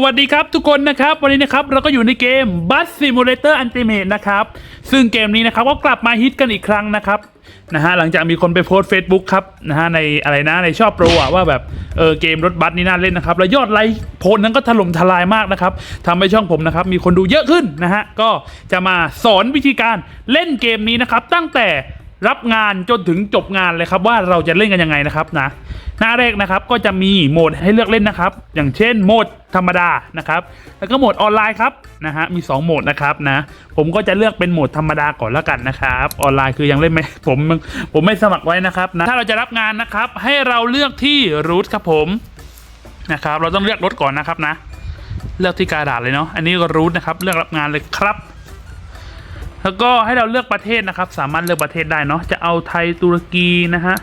สวัสดีครับทุกคนนะครับ วันนี้นะครับเราก็อยู่ในเกม Bus Simulator Ultimate นะครับ ซึ่งเกมนี้นะครับก็กลับมาฮิตกันอีกครั้งนะครับนะฮะหลังจากมีคนไปโพสต์ Facebook ครับนะฮะในอะไรนะในชอบโปรอะว่าแบบเออเกมรถบัสนี่น่าเล่นนะครับ แล้วยอดไลค์โพสนั้นก็ถล่มทลายมากนะครับทำให้ช่องผมนะครับมีคนดูเยอะขึ้นนะฮะก็จะมาสอนวิธีการเล่นเกมนี้นะครับตั้งแต่ รับงานจนถึงจบงานเลยครับว่าเราจะเล่นกันยังไงนะครับนะหน้าแรกนะครับก็จะมีโหมดให้เลือกเล่นนะครับ อย่างเช่นโหมดธรรมดานะครับ แล้วก็โหมดออนไลน์ครับนะฮะมี 2 โหมดนะครับนะผมก็จะเลือกเป็นโหมดธรรมดาก่อนแล้วกันนะครับ ออนไลน์คือยังเล่นไม่ผมผมไม่สมัครไว้นะครับนะถ้าเราจะรับงานนะครับ ให้เราเลือกที่รูทครับผมนะครับ เราต้องเลือกรถก่อนนะครับนะ เลือกที่กระดาษเลยเนาะอันนี้ก็รูทนะครับ เลือกรับงานเลยครับ แล้วก็ให้เราเลือกประเทศนะครับ สามารถเลือกประเทศได้เนาะจะเอาไทยตุรกีนะฮะ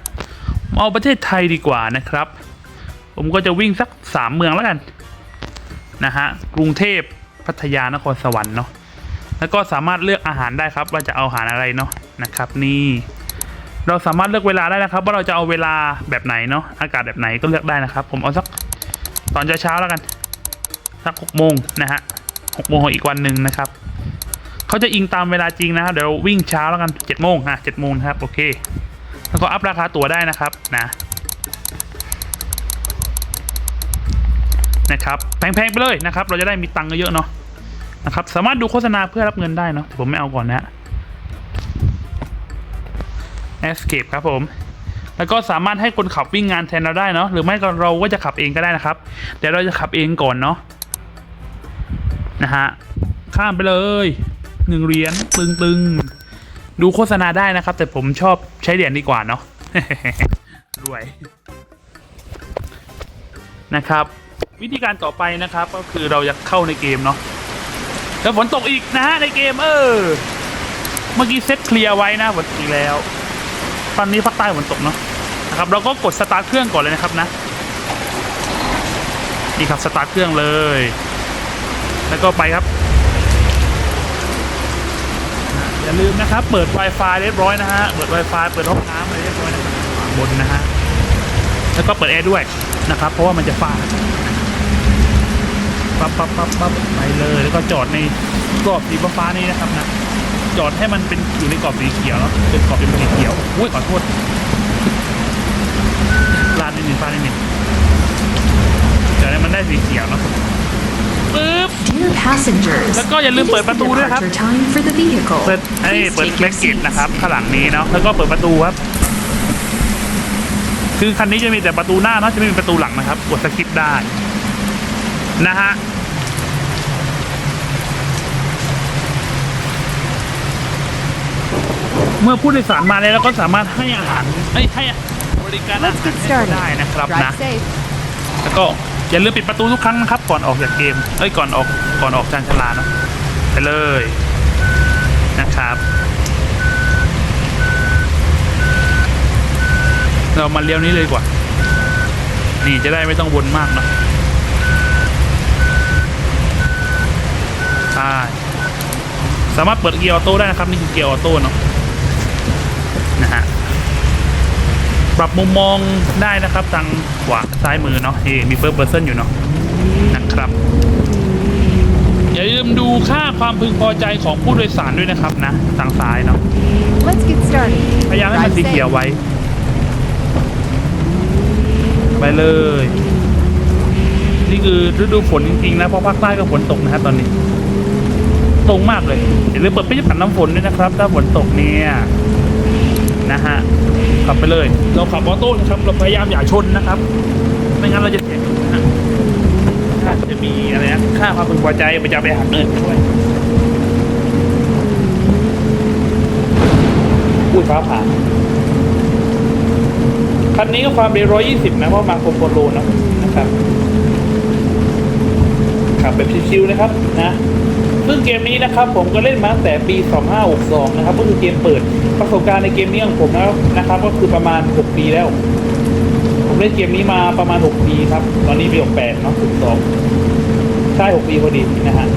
เอาประเทศไทยดีกว่านะครับ ผมก็จะวิ่งสักสามเมืองแล้วกันนะฮะกรุงเทพพัทยานครสวรรค์เนาะแล้วก็สามารถเลือกอาหารได้ครับ ว่าจะเอาอาหารอะไรเนาะนะครับ นี่เราสามารถเลือกเวลาได้นะครับ ว่าเราจะเอาเวลาแบบไหนเนาะอากาศแบบไหนก็เลือกได้นะครับ ผมเอาสักตอนเช้าๆแล้วกัน สักหกโมงนะฮะหกโมงของอีกวันหนึ่งนะครับ เขาจะอิงตามเวลาจริงนะครับ เดี๋ยววิ่งเช้าแล้วกันเจ็ดโมงอะเจ็ดโมงครับ โอเค แล้วก็อัพราคาตั๋วได้นะครับนะนะครับแพงๆไปเลยนะครับ เราจะได้มีตังค์เยอะเนาะนะครับสามารถดูโฆษณาเพื่อรับเงินได้เนาะแต่ผมไม่เอาก่อนนะ Escape ครับผม แล้วก็สามารถให้คนขับวิ่งงานแทนเราได้เนาะหรือไม่ก็เราก็จะขับเองก็ได้นะครับเดี๋ยวเราจะขับเองก่อนเนาะนะฮะข้ามไปเลย หนึ่งเหรียญตึงๆดูโฆษณาได้นะครับ แต่ผมชอบใช้เหรียญดีกว่าเนาะรวยนะครับ วิธีการต่อไปนะครับ ก็คือเราจะเข้าในเกมเนาะแล้วฝนตกอีกนะฮะในเกมเออ เมื่อกี้เซตเคลียร์ไว้นะฝนตกอีกแล้ว ตอนนี้ภาคใต้ฝนตกเนาะนะครับ เราก็กดสตาร์ทเครื่องก่อนเลยนะครับนะนี่ครับสตาร์ทเครื่องเลย แล้วก็ไปครับ อย่าลืมนะครับ เปิด Wi-Fi เรียบร้อยนะฮะ เปิด Wi-Fi เปิดห้องน้ำอะไรเรียบร้อยนะครับบนนะฮะ แล้วก็เปิดแอร์ด้วยนะครับ เพราะว่ามันจะฟ้าปั๊บปั๊บปั๊บปั๊บไปเลย แล้วก็จอดในกรอบสีฟ้านี้นะครับนะ จอดให้มันเป็นอยู่ในกรอบสีเขียวเนาะเป็นกรอบเป็นสีเขียว อุ้ยขอโทษลาดนิดหนึ่งฟ้านิดหนึ่งจอดให้มันได้สีเขียวเนาะปึ๊บ passengers, แล้วก็อย่าลืม it is เปิดประตูด้วยครับ departure time for the vehicle. เปิดให้ Please เปิด take แบ็ your กเกต seats. นะครับ ข้างหลังนี้เนาะ แล้วก็เปิดประตูครับ คือคันนี้จะมีแต่ประตูหน้าเนาะ จะไม่มีประตูหลังนะครับ กดสกิปได้ นะฮะ เมื่อผู้โดยสารมาแล้วเราก็สามารถให้อาหารให้ให้บริการอา Let's หาร get ให้เขา started. ได้นะครับนะ Drive safe. แล้วก็ อย่าลืมปิดประตูทุกครั้งนะครับ ก่อนออกจากเกม เอ้ยก่อนออกก่อนออกจานชลาเนาะไปเลยนะครับ เรามาเลี้ยวนี้เลยดีกว่า นี่จะได้ไม่ต้องวนมากเนาะใช่สามารถเปิดเกียร์ออโต้ได้นะครับ นี่คือเกียร์ออโต้เนาะนะฮะ ปรับมุมมองได้นะครับทางขวาซ้ายมือเนาะนี่มีเฟิร์สเ r อร์เซนอยู่เนาะนะครับ อย่าลืมดูค่าความพึงพอใจของผู้โดยสารด้วยนะครับนะทางซ้ายเนาะ Let's get started. พยายามให้มัน Drive สีเขียว safe. ไว้ ไปเลย นี่คือฤดูฝนจริงๆนะเพราะภาคใต้ก็ฝนตกนะครับตอนนี้ ตรงมากเลยอย่าลืมเปิดปิดปัดน้ำฝนด้วยนะครับ ถ้าฝนตกเนี่ย นะฮะขับไปเลย เราขับออโต้นะครับเราพยายามอย่าชนนะครับ ไม่งั้นเราจะเสียเงินะฮะถ้าจะมีอะไรนะค่าความพึงพอใจมันจะไปหักเงินด้วยพูดฟ้าผ่าคันนี้ก็ความเร็ว120 นะเพราะมาโคโปโลนะนะครับขับแบบชิวๆนะครับนะ ซึ่งเกมนี้นะครับผมก็เล่นมาตั้งแต่ปี 2562 นะครับก็คือเกมเปิดประสบการณ์ในเกมนี้ของผมนะครับ ก็คือประมาณ 6 ปีแล้ว ผมเล่นเกมนี้มาประมาณ 6 ปีครับ ตอนนี้ปี68เนาะ12ใช่ 6 ปีพอดีนะฮะ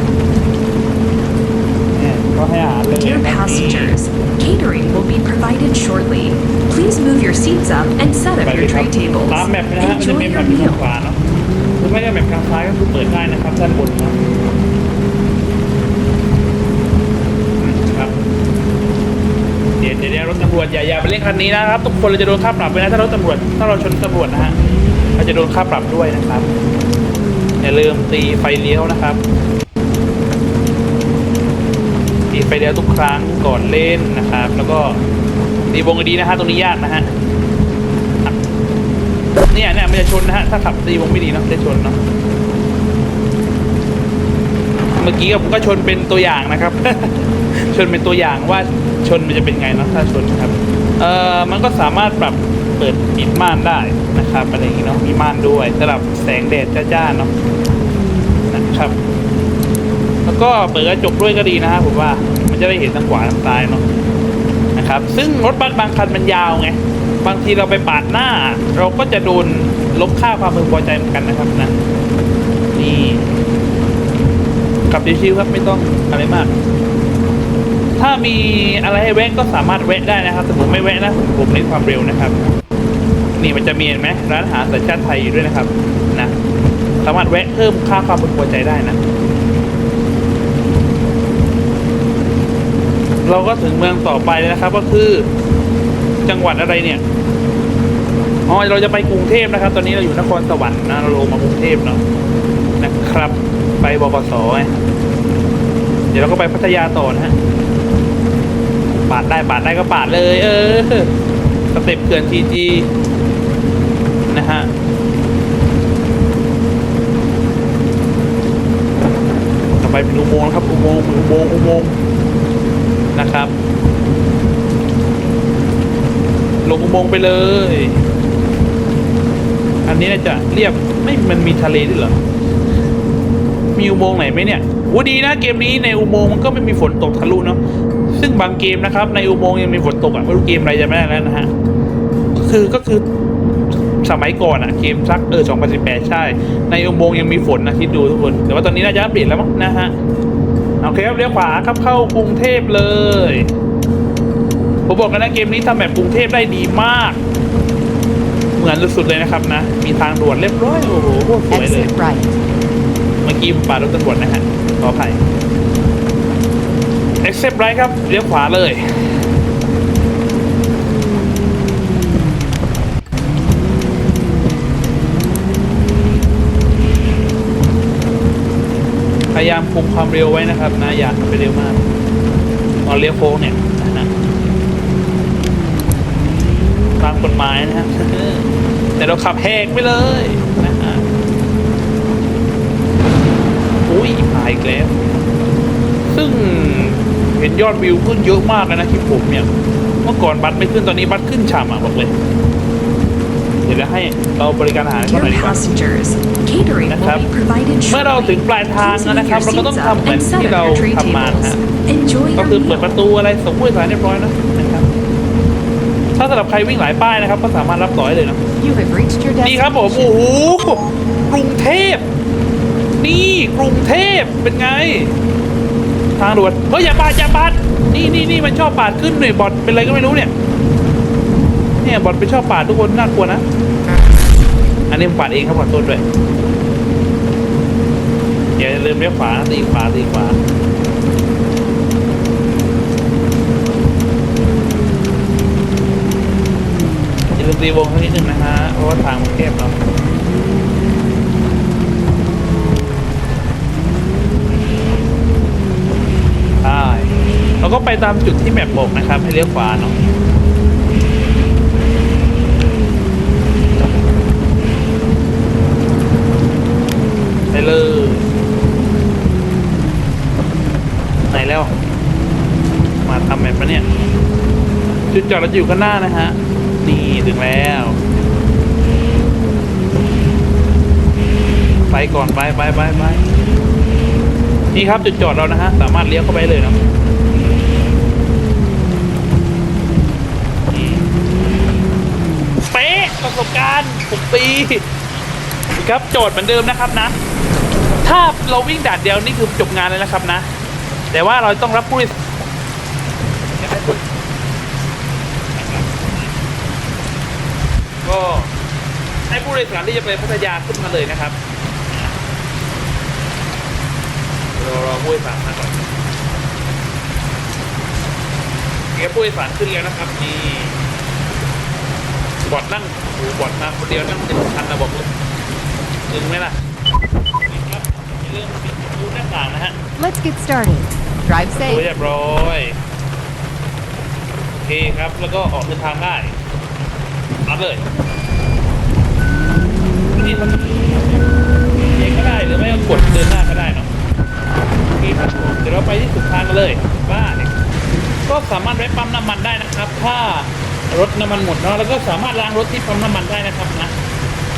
เนี่ยก็ให้อาหารเลย Dear นะครับ passengers, catering will be provided shortly. Please move your seats up and set ไป up เล your ยครับ tray tables. ตามแมปนะฮะมันจะ Enjoy มีแม your ปอยู่ทาง meal. ขวาเนาะรือไม่ก็แบบทางซ้ายก็คือเปิดได้นะครับด้านบนนะอืมครับ เดี๋ยวเดี๋ยวเดี๋ยวรถตำรวจ อย่าอย่าไปเล่นคันนี้นะครับ ทุกคนเราจะโดนค่าปรับไปนะถ้ารถตำรวจถ้าเราชนตำรวจนะฮะเราจะโดนค่าปรับด้วยนะครับ อย่าลืมตีไฟเลี้ยวนะครับ ตีไฟเลี้ยวทุกครั้งก่อนเล่นนะครับ แล้วก็ตีวงดีนะฮะตรงนี้ยากนะฮะเนี่ยเนี่ยมันจะชนนะฮะถ้าขับตีวงไม่ดีเนอะจะชนเนาะเมื่อกี้ผมก็ชนเป็นตัวอย่างนะครับ ชนเป็นตัวอย่างว่าชนมันจะเป็นไงเนาะถ้าชนครับ เอ่อมันก็สามารถปรับเปิดปิดม่านได้นะครับอะไรอย่างงี้เนาะมีม่านด้วยสำหรับแสงแดดจ้าๆเนาะนะครับ แล้วก็เปิดกระจกด้วยก็ดีนะฮะผมว่ามันจะได้เห็นทางขวาทางซ้ายเนาะนะครับ ซึ่งรถบัสบางคันมันยาวไงบางทีเราไปปาดหน้า เราก็จะโดนลบค่าความพึงพอใจเหมือนกันนะครับนะนี่ขับชิวๆครับไม่ต้องอะไรมาก ถ้ามีอะไรให้แวะก็สามารถแวะได้นะครับแต่ผมไม่แวะนะผมเน้นความเร็วนะครับ นี่มันจะมีเห็นไหมร้านอาหารสัญชาติไทยอยู่ด้วยนะครับนะสามารถแวะเพิ่มค่าความพึงพอใจได้นะ เราก็ถึงเมืองต่อไปแล้วนะครับ ก็คือจังหวัดอะไรเนี่ยอ๋อเราจะไปกรุงเทพนะครับ ตอนนี้เราอยู่นครสวรรค์นะเราลงมากรุงเทพเนาะนะครับ ไปบกสเดี๋ยวเราก็ไปพัทยาต่อนะฮะ ปาดได้ปาดได้ก็ปาดเลย เออสเต็ปเขื่อนทีจีนะฮะต่อไปเป็นอุโมงค์ครับอุโมงค์อุโมงค์อุโมงค์นะครับลงอุโมงค์ไปเลย อันนี้น่าจะเรียบไม่มันมีทะเลด้วยเหรอ มีอุโมงค์ไหนไหมเนี่ยโอ้ดีนะเกมนี้ในอุโมงค์มันก็ไม่มีฝนตกทะลุเนาะ ซึ่งบางเกมนะครับ ในอุโมงค์ยังมีฝนตกอะไม่รู้เกมอะไรจะไม่ได้แล้วนะฮะคือก็คือสมัยก่อนอะเกมซักเออ2018 ใช่ ในอุโมงค์ยังมีฝนนะคิดดูทุกคน แต่ว่าตอนนี้น่าจะอัปเดตแล้วมั้งนะฮะโอเคครับเลี้ยวขวาครับเข้ากรุงเทพเลย ผมบอกกันนะเกมนี้ทำแบบกรุงเทพได้ดีมาก เหมือนสุดๆเลยนะครับนะ มีทางด่วนเรียบร้อยโอ้โหโคตรสวยเลย Exit right. เมื่อกี้ผมปาดรถตำรวจนะฮะขออภัย accept right ครับเลี้ยวขวาเลยพยายามคุมความเร็วไว้นะครับนะอย่าขับไปเร็วมากตอนเลี้ยวโค้งเนี่ยนะตามกฎหมายนะฮะแต่เราขับแหกไปเลยนะฮะอุ้ยหายอีกแล้วซึ่ง เห็นยอดวิวขึ้นเยอะมากเลยนะคลิปผมเนี่ย เมื่อก่อนบัตรไม่ขึ้นตอนนี้บัตรขึ้นฉ่ำอะบอกเลย เดี๋ยวจะให้เราบริการอาหารเขา Dear หน่อยดีกว่า passengers, catering will นะครับ be provided เมื่อเราถึง shortly. ปลายทาง Please แล้ว move นะครับ your เราก็ต้อง seats ทำ up เหมือน and set ที่ up เรา your tray ทำมานะ tables. ฮะ Enjoy ก็ your คือเปิดประ meal. ตูอะไรส่งผู้โดยสารเรียบร้อยแล้วนะครับถ้าสำหรับใครวิ่งหลายป้ายนะครับ ก็สามารถรับต่อได้เลยเนาะ You have reached your นี่ครับผมโอ้โหกรุงเทพ นี่กรุงเทพเป็นไง ทางด่วนเฮ้ยอย่าปาดอย่าปาดนี่นี่นี่มันชอบปาดขึ้นหน่อยบอดเป็นอะไรก็ไม่รู้เนี่ยเนี่ยบอดไปชอบปาดทุกคนน่ากลัวนะ อันนี้มปาดเองครับขอโทษด้วยอย่าลืมเลี้ยวขวาตีขวาตีขวาอย่าลืมตีวงสักนิดนึงนะฮะเพราะว่าทางมันแคบเนาะ ใช่ เราก็ไปตามจุดที่แมปบอกนะครับให้เลี้ยวขวาเนาะไปเลยไหนแล้ว มาทำแบบปะเนี่ย จุดจอดเราจะอยู่ข้างหน้านะฮะ นี่ถึงแล้ว ไปก่อนไปไปไปไปนี่ครับจุดจอดเรานะฮะ สามารถเลี้ยวเข้าไปเลยเนาะนี่เป๊ะประสบการณ์6ปี ครับโจทย์เหมือนเดิมนะครับนะ ถ้าเราวิ่งด่านเดียวนี่คือจบงานเลยนะครับนะ แต่ว่าเราต้องรับผู้โดยก็ให้ผู้โดยสารที่จะไปพัทยาขึ้นมาเลยนะครับดี๋ยวรอผู้โดยสารมาก่อนเกียร์ผู้โดยสารขึ้นแล้วนะครับนี่บอดนั่งโอ้บอดนั่งคนเดียวนั่งเต็มคันนะบอกเลย ถึงไหมล่ะนี่ครับอย่าลืมปิดประตูหน้าต่างนะฮะ Let's get started. Drive ดู safe. เรียบร้อยโอเคครับแล้วก็ออกเดินทางได้รับเลยวิธีทำเองก็ได้หรือไม่ก็กดเดินหน้าก็ได้เนาะโอเคครับเดี๋ยวเราไปที่สุดทางกันเลยบ้าเนี่ยก็สามารถแวะปั๊มน้ำมันได้นะครับ ถ้ารถน้ำมันหมดเนาะแล้วก็สามารถล้างรถที่ปั๊มน้ำมันได้นะครับนะ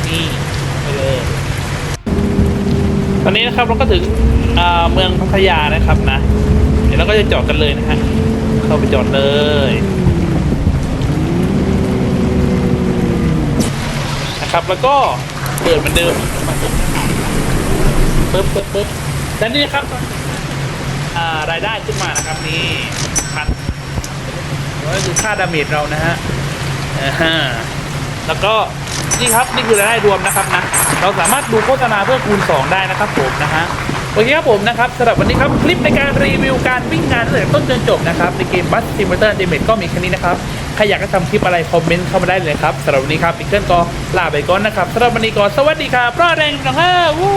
นี่ ไปเลยตอนนี้นะครับเราก็ถึงเมืองพัทยานะครับนะ เดี๋ยวเราก็จะจอดกันเลยนะฮะ เข้าไปจอดเลยนะครับแล้วก็เปิดเหมือนเดิมปึ๊บปึ๊บปึ๊บและนี่นะครับรายได้ขึ้นมานะครับนี่พันแล้วก็คือค่าดาเมจเรานะฮะแล้วก็ นี่ครับนี่คือรายได้รวมนะครับนะเราสามารถดูโฆษณาเพื่อคูณ 2 ได้นะครับผมนะฮะโอเคครับผมนะครับสำหรับวันนี้ครับคลิปในการรีวิวการวิ่งงานตั้งแต่ต้นจนจบนะครับในเกมบัสซิมเตอร์เดเมทก็มีแค่นี้นะครับใครอยากจะทำคลิปอะไรคอมเมนต์เข้ามาได้เลยครับสำหรับวันนี้ครับอีกเกิลก็ลาไปก่อนนะครับสำหรับวันนี้ก็สวัสดีครับรอแรงนะฮะวู้